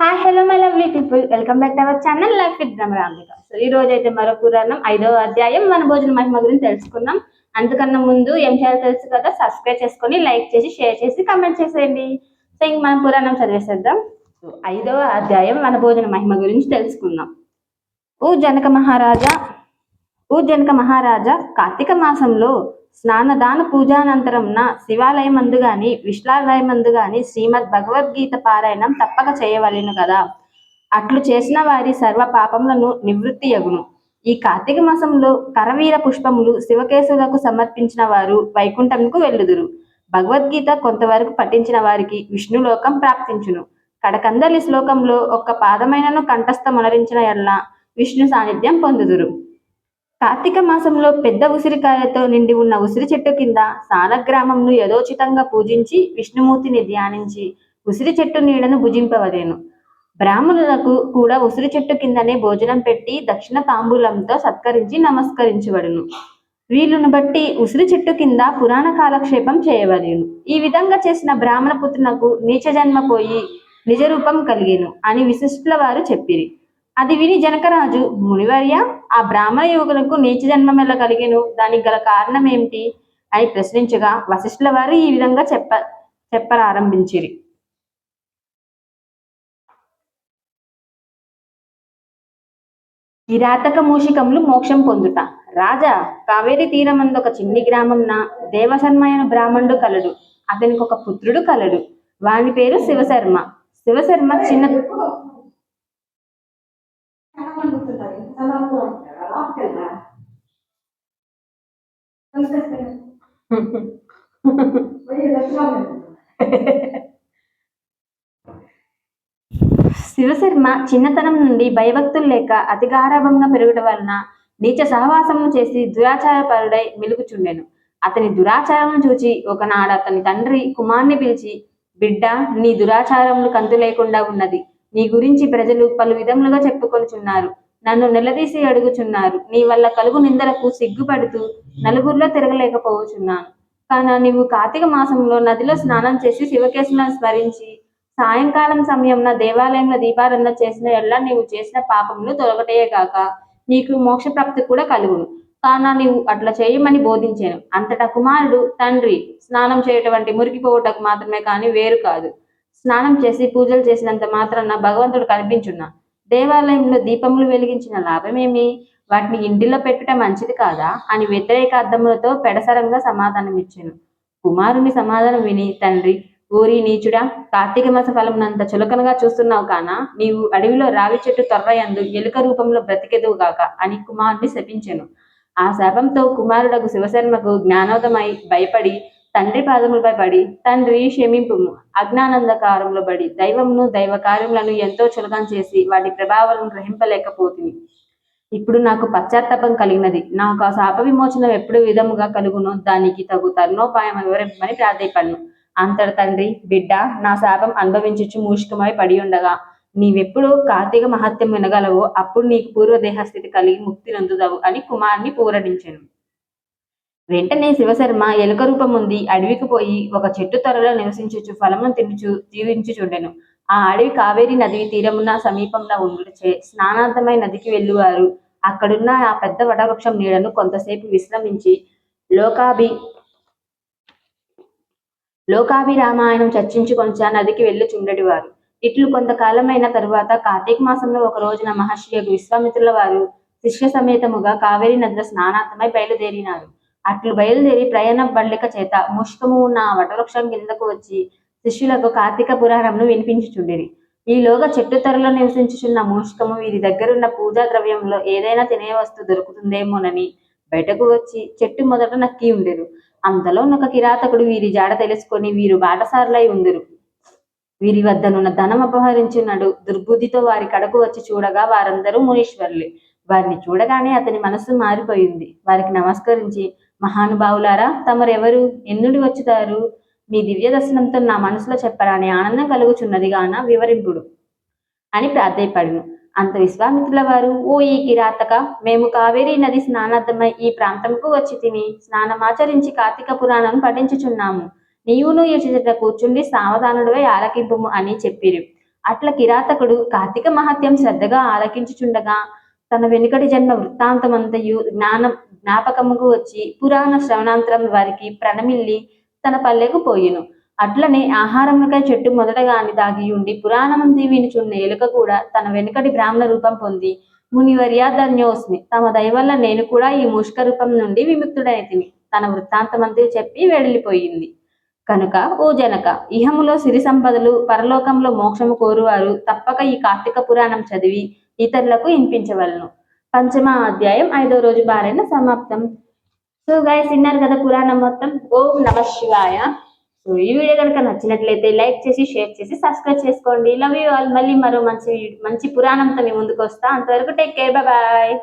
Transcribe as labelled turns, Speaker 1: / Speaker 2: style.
Speaker 1: Hi hello my lovely people welcome back to our channel life with Bhramarambika so ఈ రోజు అయితే మరో పురాణం ఐదవ అధ్యాయం మన భోజన మహిమ గురించి తెలుసుకుందాం. అంతకన్నా ముందు ఏం చేయాలో తెలుసు కదా సబ్స్క్రైబ్ చేసుకొని లైక్ చేసి షేర్ చేసి కమెంట్ చేసేయండి. సో ఇంక మనం పురాణం చదివేసేద్దాం. సో ఐదవ అధ్యాయం మన భోజన మహిమ గురించి తెలుసుకుందాం. ఓ జనక మహారాజా ఓ జనక మహారాజా కార్తీక మాసంలో స్నానదాన పూజానంతరం నా శివాలయమందు గాని విశ్వాలయమందు గాని శ్రీమద్ భగవద్గీత పారాయణం తప్పక చేయవలెను కదా. అట్లు చేసిన వారి సర్వ పాపములను నివృత్తి యగును. ఈ కార్తీక మాసంలో కరవీర పుష్పములు శివకేశులకు సమర్పించిన వారు వైకుంఠంకు వెళ్ళుదురు. భగవద్గీత కొంతవరకు పఠించిన వారికి విష్ణులోకం ప్రాప్తించును. కడకందలి శ్లోకంలో ఒక్క పాదమైనను కంఠస్థమనరించిన ఎడల విష్ణు సాన్నిధ్యం పొందుదురు. కార్తీక మాసంలో పెద్ద ఉసిరికాయతో నిండి ఉన్న ఉసిరి చెట్టు కింద సాలగ్రామంను యథోచితంగా పూజించి విష్ణుమూర్తిని ధ్యానించి ఉసిరి చెట్టు నీడను భుజింపవలేను. బ్రాహ్మణులకు కూడా ఉసిరి చెట్టు కిందనే భోజనం పెట్టి దక్షిణ తాంబూలంతో సత్కరించి నమస్కరించబడును. వీలును బట్టి ఉసిరి చెట్టు కింద పురాణ కాలక్షేపం చేయవలేను. ఈ విధంగా చేసిన బ్రాహ్మణ పుత్రునకు నీచ జన్మ పోయి నిజ రూపం కలిగేను అని విశిష్టుల వారు చెప్పిరి. అది విని జనకరాజు మునివర్య ఆ బ్రాహ్మణ యువకులకు నీచ జన్మం ఎలా కలిగేను? దానికి గల కారణం ఏమిటి? అని ప్రశ్నించగా వశిష్ఠుల వారు ఈ విధంగా చెప్ప చెప్పరారంభించిరి. కిరాతక మూషికములు మోక్షం పొందుట. రాజా కావేరి తీరమందు ఒక చిన్ని గ్రామంన దేవశర్మయన బ్రాహ్మణుడు కలడు. అతనికి ఒక పుత్రుడు కలడు. వాని పేరు శివశర్మ. శివశర్మ చిన్న శివశర్మ చిన్నతనం నుండి భయభక్తులు లేక అతిగారభంగా పెరుగుట వలన నీచ సహవాసమును చేసి దురాచారపరుడై మెలుగుచుండెను. అతని దురాచారమును చూచి ఒకనాడు అతని తండ్రి కుమార్ని పిలిచి బిడ్డ నీ దురాచారములు కంతు లేకుండా ఉన్నది. నీ గురించి ప్రజలు పలు విధములుగా చెప్పుకొనిచున్నారు. నన్ను నిలదీసి అడుగుచున్నారు. నీ వల్ల కలుగు నిందలకు సిగ్గుపడుతూ నలుగురిలో తిరగలేకపోవచున్నాను కాన నీవు కార్తీక మాసంలో నదిలో స్నానం చేసి శివకేశులను స్మరించి సాయంకాలం సమయంలో దేవాలయంలో దీపారాధన చేసిన ఎల్లా నీవు చేసిన పాపములు తొలగటేగాక నీకు మోక్ష ప్రాప్తి కూడా కలుగును. కాన నీవు అట్లా చేయమని బోధించాను. అంతటా కుమారుడు తండ్రి స్నానం చేయటం వంటి మురికిపోవటకు మాత్రమే కానీ వేరు కాదు. స్నానం చేసి పూజలు చేసినంత మాత్రాన భగవంతుడు కనిపించున్నా. దేవాలయంలో దీపములు వెలిగించిన లాభమేమి? వాటిని ఇంటిలో పెట్టుట మంచిది కాదా? అని వ్యతిరేక అర్థములతో పెడసరంగా సమాధానం ఇచ్చాను కుమారుని సమాధానం విని తండ్రి ఊరి నీచుడా కార్తీక మాస ఫలమునంత చులకనగా చూస్తున్నావు కానా? నీవు అడవిలో రావి చెట్టు తొర్రయందు ఎలుక రూపంలో బ్రతికెదువుగాక అని కుమారుని శపించెను. ఆ శాపంతో కుమారుడకు శివశర్మకు జ్ఞానోదమై భయపడి తండ్రి పాదములపై పడి తండ్రి క్షమింపుము. అజ్ఞానందకారంలో పడి దైవమును దైవ కార్యములను ఎంతో చులకం చేసి వాటి ప్రభావాలను గ్రహింపలేకపోతుంది ఇప్పుడు నాకు పశ్చాత్తాపం కలిగినది. నాకు ఆ శాప విమోచనం ఎప్పుడు విధముగా కలుగునో. దానికి తగు తరుణోపాయం వివరింపమని ప్రార్థపడను అంతట తండ్రి బిడ్డ నా శాపం అనుభవించుచు మూషికమై పడి ఉండగా నీవెప్పుడు కార్తీక మహత్యం వినగలవో అప్పుడు నీకు పూర్వదేహ స్థితి కలిగి ముక్తి నొందుదవు అని కుమార్ని పూరడించాను. వెంటనే శివశర్మ ఎలుక రూపం ఉంది. అడవికి పోయి ఒక చెట్టు త్వరలో నివసించుచు ఫలమును తినుచు జీవించుచుండెను. ఆ అడవి కావేరి నది తీరమున సమీపంలో ఉండుచే స్నానార్థమై నదికి వెళ్ళువారు. అక్కడున్న ఆ పెద్ద వటవృక్షం నీడను కొంతసేపు విశ్రమించి లోకాభి లోకాభిరామాయణం చర్చించుకొంచా నదికి వెళ్ళుచుండెడివారు. ఇట్లు కొంతకాలమైన తరువాత కార్తీక మాసంలో ఒక రోజున మహర్షి యొక్క విశ్వామిత్రుల వారు శిష్య సమేతముగా కావేరి నదిలో స్నానార్థమై బయలుదేరినారు. అట్లు బయలుదేరి ప్రయాణ బండిక చేత ముష్కము ఉన్న వటవృక్షం కిందకు వచ్చి శిష్యులకు కార్తీక పురాణంను వినిపించుచుండేది ఈలోగా చెట్టు తరలో నివసించుచున్న మూషికము వీరి దగ్గరున్న పూజా ద్రవ్యంలో ఏదైనా తినే వస్తువు దొరుకుతుందేమోనని బయటకు వచ్చి చెట్టు మొదట నక్కి ఉండేరు. అంతలో ఒక కిరాతకుడు వీరి జాడ తెలుసుకొని వీరు బాటసారులై ఉందరు. వీరి వద్దనున్న ధనం అపహరించున్నాడు. దుర్బుద్ధితో వారి కడకు వచ్చి చూడగా వారందరూ మునీశ్వరులే. వారిని చూడగానే అతని మనస్సు మారిపోయింది. వారికి నమస్కరించి మహానుభావులారా తమరెవరు? ఎన్నుడి వచ్చుతారు? మీ దివ్య దర్శనంతో నా మనసులో చెప్పరాని ఆనందం కలుగుచున్నది గాన వివరింపుడు. అని ప్రార్థయపడును అంత విశ్వామిత్రుల వారు ఓ ఈ కిరాతక మేము కావేరీ నది స్నానార్థమై ఈ ప్రాంతంకు వచ్చి తిని స్నానమాచరించి కార్తీక పురాణం పఠించుచున్నాము. నీవును ఈ కూర్చుండి సావధానుడివై ఆలకింపుము అని చెప్పిరు. అట్ల కిరాతకుడు కార్తీక మహత్యం శ్రద్ధగా ఆలకించుచుండగా తన వెనుకటి జన్మ వృత్తాంతమంతయు జ్ఞానం జ్ఞాపకముకు వచ్చి పురాణ శ్రవణాంతరం వారికి ప్రణమిల్లి తన పల్లెకు పోయిను. అట్లనే ఆహారమునకై చెట్టు మొదటగాని దాగి ఉండి పురాణమంతి వినుచున్న ఎలుక కూడా తన వెనుకటి బ్రాహ్మణ రూపం పొంది మునివర్యా ధన్యోస్మి తమ దయవల్ల నేను కూడా ఈ ముష్క రూపం నుండి విముక్తుడైతిని. తన వృత్తాంతమంతి చెప్పి వెళ్ళిపోయింది కనుక ఓ జనక ఇహములో సిరి సంపదలు పరలోకంలో మోక్షము కోరువారు తప్పక ఈ కార్తీక పురాణం చదివి ఇతరులకు వినిపించవలను. పంచమ అధ్యాయం ఐదో రోజు బారైన సమాప్తం. సో గైస్ విన్నారు కదా పురాణం మొత్తం? ఓం నమ శివాయ. సో ఈ వీడియో కనుక నచ్చినట్లయితే లైక్ చేసి షేర్ చేసి సబ్స్క్రైబ్ చేసుకోండి. లవ్ యూ ఆల్ మళ్ళీ మరో మంచి మంచి పురాణంతో మీ ముందుకు వస్తా. అంతవరకు టేక్ కేర్ బాయ్